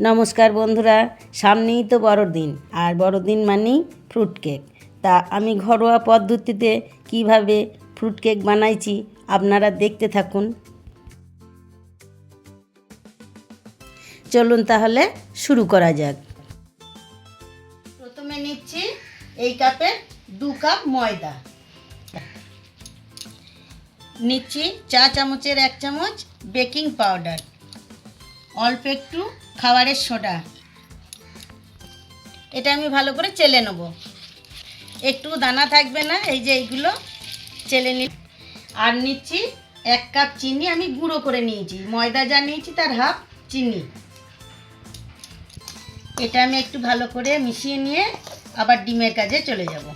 নমস্কার বন্ধুরা, সামনেই তো বড়দিন, আর বড়দিন মানেই ফ্রুট কেক তা আমি ঘরোয়া পদ্ধতিতে কীভাবে ফ্রুট কেক বানাইছি, আপনারা দেখতে থাকুন। চলুন তাহলে শুরু করা যাক। প্রথমে নিচ্ছি এই কাপে দু কাপ ময়দা। নিচ্ছি চা চামচের এক চামচ বেকিং পাউডার। অল্প একটু খাবারের সোডা। এটা আমি ভালো করে চেলে নেব। একটু দানা থাকবে না, এই যে এইগুলো চেলে নি আর নিচ্ছি এক কাপ চিনি, আমি গুঁড়ো করে নিয়েছি। ময়দা যা নিয়েছি তার হাফ চিনি। এটা আমি একটু ভালো করে মিশিয়ে নিয়ে আবার ডিমের কাজে চলে যাব।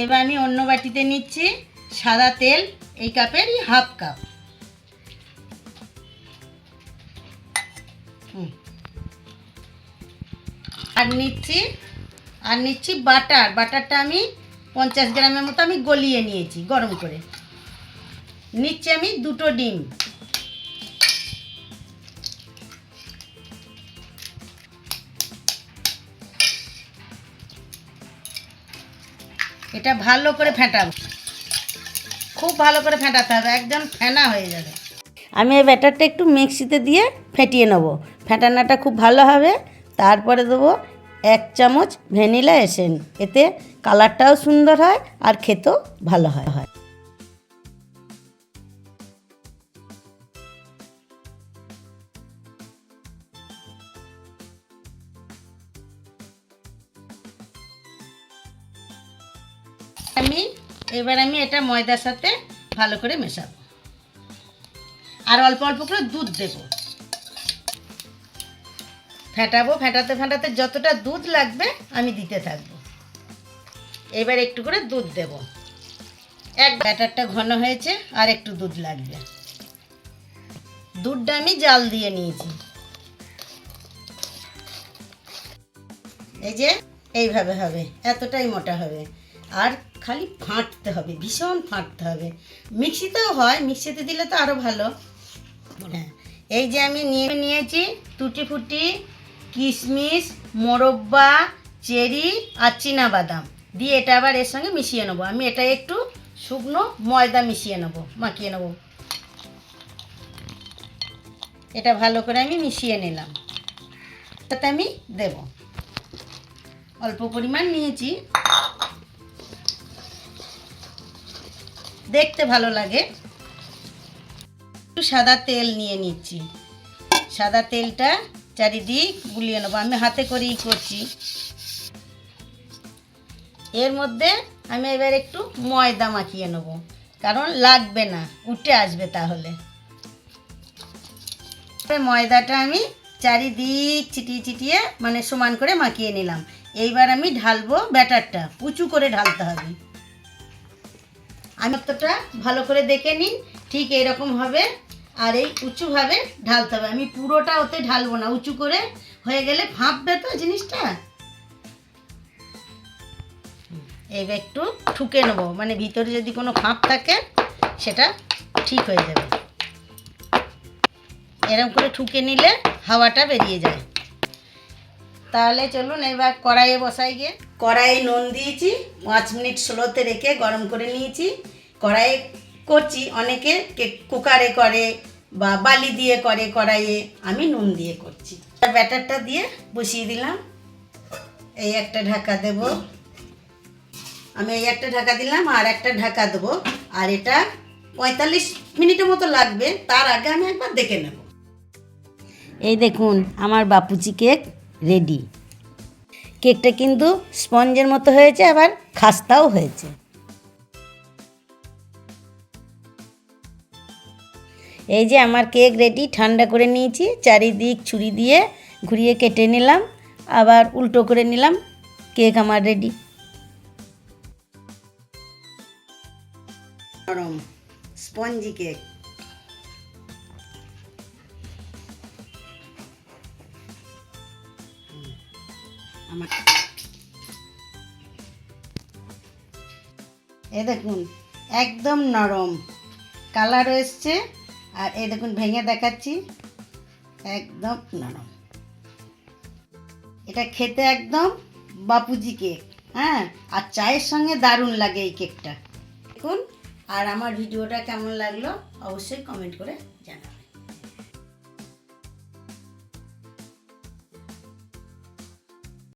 এবার আমি অন্য বাটিতে নিচ্ছি সাদা তেল, এই কাপেরই হাফ কাপ। আর নিচ্ছি আর নিচ্ছি বাটার। বাটারটা আমি পঞ্চাশ গ্রামের মতো আমি গলিয়ে নিয়েছি, গরম করে। নিচ্ছি আমি দুটো ডিম। এটা ভালো করে ফেটাবো। খুব ভালো করে ফেটাতে হবে, একদম ফেনা হয়ে যাবে। আমি এই ব্যাটারটা একটু মিক্সিতে দিয়ে ফেটিয়ে নেব। ফেটানোটা খুব ভালো হবে। তারপরে দেবো এক চামচ ভ্যানিলা এসেন এতে কালারটাও সুন্দর হয় আর খেতেও ভালো হয় হয়। আমি, এবার আমি এটা ময়দার সাথে ভালো করে মেশাবো। আর অল্প অল্প করে দুধ দেব। ফেটাবো, ফেটাতে ফেটাতে যতটা দুধ লাগবে আমি দিতে থাকব। এবার একটু করে দুধ দেব। এক ব্যাটারটা ঘন হয়েছে আর একটু দুধ লাগবে। দুধটা আমি জাল দিয়ে নিয়েছি। এই যে, এইভাবে হবে, এতটাই মোটা হবে। আর খালি ফাঁটতে হবে, ভীষণ ফাঁটতে হবে। মিক্সিতেও হয়, মিক্সিতে দিলে তো আরও ভালো। হ্যাঁ। এই যে আমি নিয়ে নিয়েছি টুটি ফুটি, কিশমিশ, মোরব্বা, চেরি আর বাদাম দিয়ে এটা আবার এর সঙ্গে মিশিয়ে নেব। আমি এটা একটু শুকনো ময়দা মিশিয়ে নেব, মাখিয়ে নেব। এটা ভালো করে আমি মিশিয়ে নিলাম। তাতে আমি দেব। অল্প পরিমাণ নিয়েছি। দেখতে ভালো লাগে। সাদা তেল নিয়ে নিচ্ছি। সাদা তেলটা চারিদিক গুলিয়ে নেব। আমি হাতে করেই করছি। এর মধ্যে আমি এবার একটু ময়দা মাখিয়ে নেব। কারণ লাগবে না, উঠে আসবে তাহলে। ময়দাটা আমি চারিদিক চিটিয়ে চিটিয়ে মানে সমান করে মাখিয়ে নিলাম। এইবার আমি ঢালবো ব্যাটারটা। উঁচু করে ঢালতে হবে। আমি ভালো করে দেখে নিন, ঠিক এরকম হবে। আর এই উঁচুভাবে ঢালতে হবে। আমি পুরোটা ওতে ঢালবো না, উঁচু করে হয়ে গেলে ফাঁপবে তো জিনিসটা? এবার একটু ঠুকে নেব। মানে ভিতরে যদি কোনো ফাঁপ থাকে, সেটা ঠিক হয়ে যাবে। এরকম করে ঠুকে নিলে হাওয়াটা বেরিয়ে যায়। তাহলে চলুন এবার কড়াইয়ে বসাই গিয়ে। কড়াইয়ে নুন দিয়েছি, পাঁচ মিনিট স্লোতে রেখে গরম করে নিয়েছি। কড়াইয়ে করছি। অনেকে কুকারে করে বা বালি দিয়ে করে কড়াইয়ে। আমি নুন দিয়ে করছি। ব্যাটারটা দিয়ে বসিয়ে দিলাম। এই একটা ঢাকা দেব। আমি এই একটা ঢাকা দিলাম আর একটা ঢাকা দেবো। আর এটা পঁয়তাল্লিশ মিনিটের মতো লাগবে। তার আগে আমি একবার দেখে নেব। এই দেখুন, আমার বাপুচি কেক রেডি। কেকটা কিন্তু স্পঞ্জের মতো হয়েছে, আবার খাস্তাও হয়েছে। এই যে আমার কেক রেডি ঠান্ডা করে নিয়েছি, চারিদিক ছুরি দিয়ে ঘুরিয়ে কেটে নিলাম, আবার উল্টো করে নিলাম, কেক আমার রেডি নরম স্পঞ্জি কেক। আমার এ দেখুন, একদম নরম। কালার এসছে। আর এই দেখুন, ভেঙে দেখাচ্ছি। একদম নরম। এটা খেতে একদম বাপুজি কেক হ্যাঁ? আর চায়ের সঙ্গে দারুণ লাগে এই কেকটা। দেখুন, আর আমার ভিডিওটা কেমন লাগল অবশ্যই কমেন্ট করে জানাবেন।